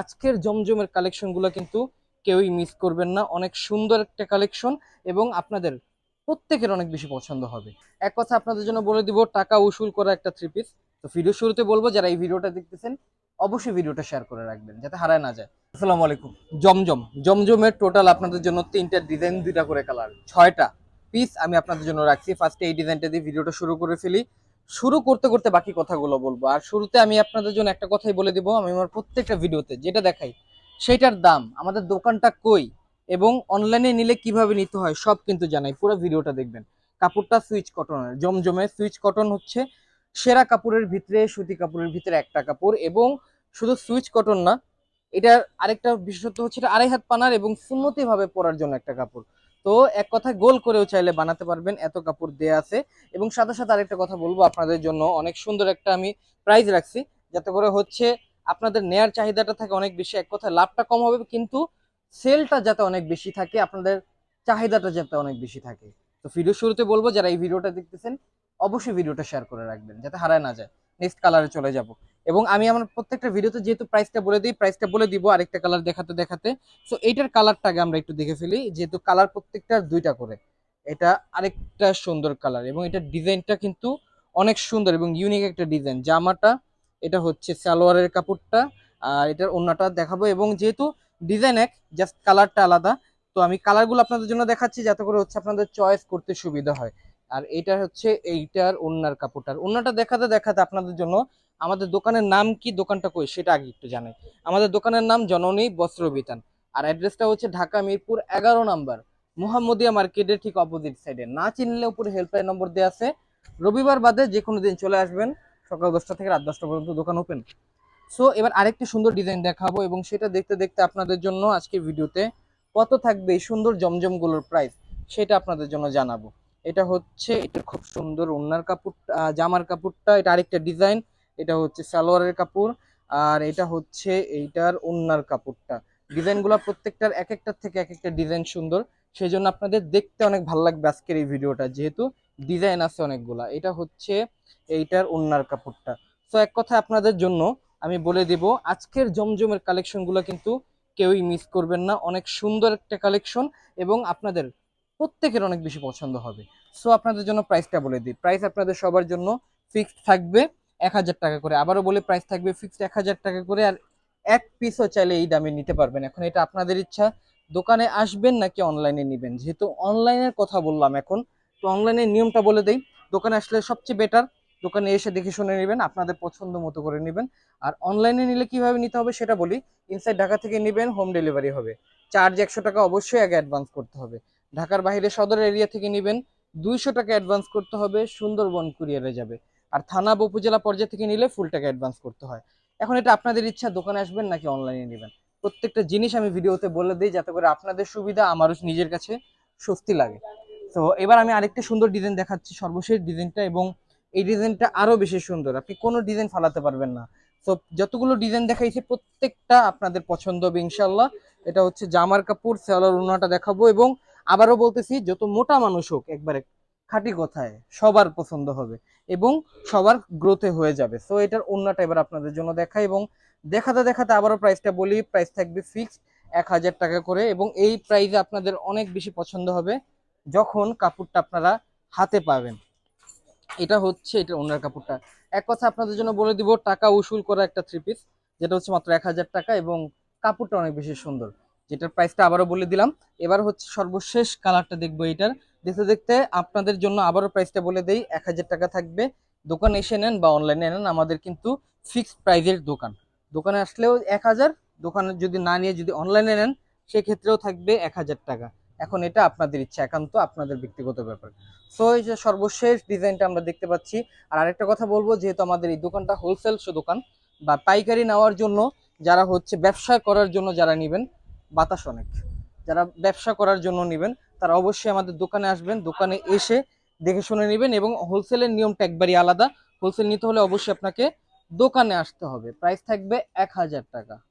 আজকের জমজমের কালেকশনগুলো কিন্তু কেউই মিস করবেন না। অনেক সুন্দর একটা কালেকশন এবং আপনাদের প্রত্যেকের অনেক বেশি পছন্দ হবে। এক কথা আপনাদের জন্য বলে দিব, টাকা উসুল করা একটা থ্রি পিস তো ভিডিও শুরুতে বলব, যারা এই ভিডিওটা দেখতেছেন, অবশ্যই ভিডিওটা শেয়ার করে রাখবেন, যাতে হারায় না যায়। আসসালামু আলাইকুম। জমজম। জমজমের টোটাল আপনাদের জন্য তিনটা ডিজাইন দুইটা করে কালার ছয়টা পিস আমি আপনাদের জন্য রাখছি। ফার্স্টে এই ডিজাইনটা দিয়ে ভিডিওটা শুরু করে ফেলি। শুরু করতে করতে বাকি কথাগুলো বলব। আর শুরুতে আমি আপনাদের জন্য একটা কথাই বলে দিব, আমি আমার প্রত্যেকটা ভিডিওতে যেটা দেখাই সেটার দাম, আমাদের দোকানটা কই এবং অনলাইনে নিলে কীভাবে নিতে হয় সব কিন্তু জানাই, পুরো ভিডিওটা দেখবেন। কাপড়টা সুইচ কটনের জমজমে সুইচ কটন হচ্ছে সেরা কাপড়ের ভিতরে, সুতি কাপড়ের ভিতরে একটা কাপড় এবং শুধু সুইচ কটন না, এটার আরেকটা বিশেষত্ব হচ্ছে এটা আড়াই হাত পানার এবং সুন্নতি ভাবে পরার জন্য একটা কাপড়। তো এক কথায় গোল করেও চাইলে বানাতে পারবেন, এত কাপড় দেয়া আছে। এবং সাথে সাথে আরেকটা কথা বলব আপনাদের জন্য, অনেক সুন্দর একটা আমি প্রাইজ রাখছি, যাতে করে হচ্ছে আপনাদের নেয়ার চাহিদাটা থাকে অনেক বেশি, এক কথায় লাভটা কম হবে, কিন্তু সেলটা যাতে অনেক বেশি থাকে, আপনাদের চাহিদাটা যাতে অনেক বেশি থাকে। তো ভিডিও শুরুতে বলব, যারা এই ভিডিওটা দেখতেছেন, অবশ্যই ভিডিওটা শেয়ার করে রাখবেন, যাতে হারায় না যায়। নেক্সট কালারে চলে যাব। এবং আমি আমার প্রত্যেকটা ভিডিওতে যেহেতু প্রাইসটা বলে দিই প্রাইসটা বলে দিব আরেকটা কালার দেখাতে দেখাতে। সো এইটার কালারটাকে আমরা একটু দেখে ফেলি, যেহেতু কালার প্রত্যেকটার দুইটা করে। এটা আরেকটা সুন্দর কালার এবং এটার ডিজাইনটা কিন্তু অনেক সুন্দর এবং ইউনিক একটা ডিজাইন জামাটা, এটা হচ্ছে সালোয়ারের কাপড়টা, আর এটার ওন্নাটা দেখাবো এবং যেহেতু ডিজাইন এক জাস্ট কালারটা আলাদা, তো আমি কালারগুলো আপনাদের জন্য দেখাচ্ছি যাতে করে হচ্ছে আপনাদের চয়েস করতে সুবিধা হয়। আর এটা হচ্ছে এইটার ওন্নার কাপড়টার। ওন্নাটা দেখাতে দেখাতে আপনাদের জন্য আমাদের দোকানের নাম কি, দোকানটা কই সেটা আগে একটু জানাই। আমাদের দোকানের নাম জননী বস্ত্র বিতান আর অ্যাড্রেসটা হচ্ছে ঢাকা মিরপুর এগারো নাম্বার, মোহাম্মদিয়া মার্কেটের ঠিক অপোজিট সাইডে। না চিনলে উপরে হেল্পলাইন নম্বর দেওয়া আছে। রবিবার বাদে যে কোনো দিন চলে আসবেন। সকাল দশটা থেকে রাত দশটা পর্যন্ত দোকান ওপেন সো এবার আরেকটি সুন্দর ডিজাইন দেখাবো এবং সেটা দেখতে দেখতে আপনাদের জন্য আজকের ভিডিওতে কত থাকবে এই সুন্দর জমজমগুলোর প্রাইস সেটা আপনাদের জন্য জানাব। এটা হচ্ছে, এটা খুব সুন্দর ওনার কাপড় জামার কাপড়টা, এটা আরেকটা ডিজাইন, এটা হচ্ছে সালোয়ারের কাপড়, আর এটা হচ্ছে এইটার ওন্নার কাপড়টা। ডিজাইনগুলো প্রত্যেকটার এক একটার থেকে এক একটা ডিজাইন সুন্দর সেই জন্য আপনাদের দেখতে অনেক ভালো লাগবে আজকের এই ভিডিওটা, যেহেতু ডিজাইন আছে অনেকগুলা। এটা হচ্ছে এইটার ওন্নার কাপড়টা। তো এক কথা আপনাদের জন্য আমি বলে দেব, আজকের জমজমের কালেকশনগুলো কিন্তু কেউই মিস করবেন না। অনেক সুন্দর একটা কালেকশন এবং আপনাদের প্রত্যেকের অনেক বেশি পছন্দ হবে। সো আপনাদের জন্য প্রাইসটা বলে দিই। প্রাইস আপনাদের সবার জন্য ফিক্সড থাকবে এক হাজার টাকা করে। আবারও বলে প্রাইস থাকবে ফিক্সড এক হাজার টাকা করে আর এক পিসও চাইলে এই দামে নিতে পারবেন। এখন এটা আপনাদের ইচ্ছা। দোকানে আসবেন নাকি অনলাইনে নেবেন? যেহেতু অনলাইনের কথা বললাম এখন, তো অনলাইনের নিয়মটা বলে দেই। দোকানে আসলে সবচেয়ে বেটার দোকানে এসে দেখে শুনে নেবেন, আপনাদের পছন্দ মতো করে নেবেন। আর অনলাইনে নিলে কীভাবে নিতে হবে সেটা বলি। ইনসাইড ঢাকা থেকে নেবেন হোম ডেলিভারি হবে। চার্জ একশো টাকা অবশ্যই আগে অ্যাডভান্স করতে হবে। ঢাকার বাইরে সদর এরিয়া থেকে নেবেন দুইশো টাকা অ্যাডভান্স করতে হবে, সুন্দরবন কুরিয়ারে যাবে। আর থানা বা উপজেলা পর্যায়ে থেকে নিলে ফুল টাকা অ্যাডভান্স করতে হয়। এখন এটা আপনাদের ইচ্ছা, দোকানে আসবেন নাকি অনলাইনে নেবেন? প্রত্যেকটা জিনিস আমি ভিডিওতে বলে দিই যাতে করে আপনাদের সুবিধা, আমারও নিজের কাছে স্বস্তি লাগে। তো এবার আমি আরেকটা সুন্দর ডিজাইন দেখাচ্ছি, সর্বশেষ ডিজাইনটা এবং এই ডিজাইনটা আরও বেশি সুন্দর। আপনি কোনো ডিজাইন ফালাতে পারবেন না। তো যতগুলো ডিজাইন দেখাইছি প্রত্যেকটা আপনাদের পছন্দ হবে ইনশাল্লাহ এটা হচ্ছে জামার কাপড়, সেলার উন্নাটা দেখাবো এবং আবারও বলতেছি, যত মোটা মানুষ হোক, একবারে খাঁটি কথায় সবার পছন্দ হবে এবং সবার গ্রোথে হয়ে যাবে। সো এটার অন্যটা এবার আপনাদের জন্য দেখাই এবং দেখাতে দেখাতে আবারও প্রাইসটা বলি প্রাইস থাকবে ফিক্সড এক হাজার টাকা করে এবং এই প্রাইসে আপনাদের অনেক বেশি পছন্দ হবে যখন কাপড়টা আপনারা হাতে পাবেন। এটা হচ্ছে, এটা ওনার কাপড়টা। এক কথা আপনাদের জন্য বলে দিব, টাকা উসুল করা একটা থ্রি পিস যেটা হচ্ছে মাত্র এক হাজার টাকা এবং কাপড়টা অনেক বেশি সুন্দর। যেটার প্রাইসটা আবারও বলে দিলাম। এবার হচ্ছে সর্বশেষ কালারটা দেখব এটার। দেখতে দেখতে আপনাদের জন্য আবারও প্রাইসটা বলে দেই, এক হাজার টাকা থাকবে। দোকানে এসে নেন বা অনলাইনে নেন, আমাদের কিন্তু ফিক্সড প্রাইজের দোকান। দোকানে আসলেও এক হাজার, দোকানে যদি না নিয়ে যদি অনলাইনে নেন, সেক্ষেত্রেও থাকবে এক হাজার টাকা। এখন এটা আপনাদের ইচ্ছা, একান্ত আপনাদের ব্যক্তিগত ব্যাপার। সো এই যে সর্বশেষ ডিজাইনটা আমরা দেখতে পাচ্ছি। আর আরেকটা কথা বলব, যেহেতু আমাদের এই দোকানটা হোলসেল দোকান, বা পাইকারি নেওয়ার জন্য যারা হচ্ছে ব্যবসা করার জন্য যারা নেবেন বাতাস অনেক। যারা ব্যবসা করার জন্য নেবেন, তারা অবশ্যই আমাদের দোকানে আসবেন, দোকানে এসে দেখে শুনে নেবেন এবং হোলসেলের নিয়মটা একবারই আলাদা। হোলসেল নিতে হলে অবশ্যই আপনাকে দোকানে আসতে হবে। প্রাইস থাকবে এক হাজার টাকা।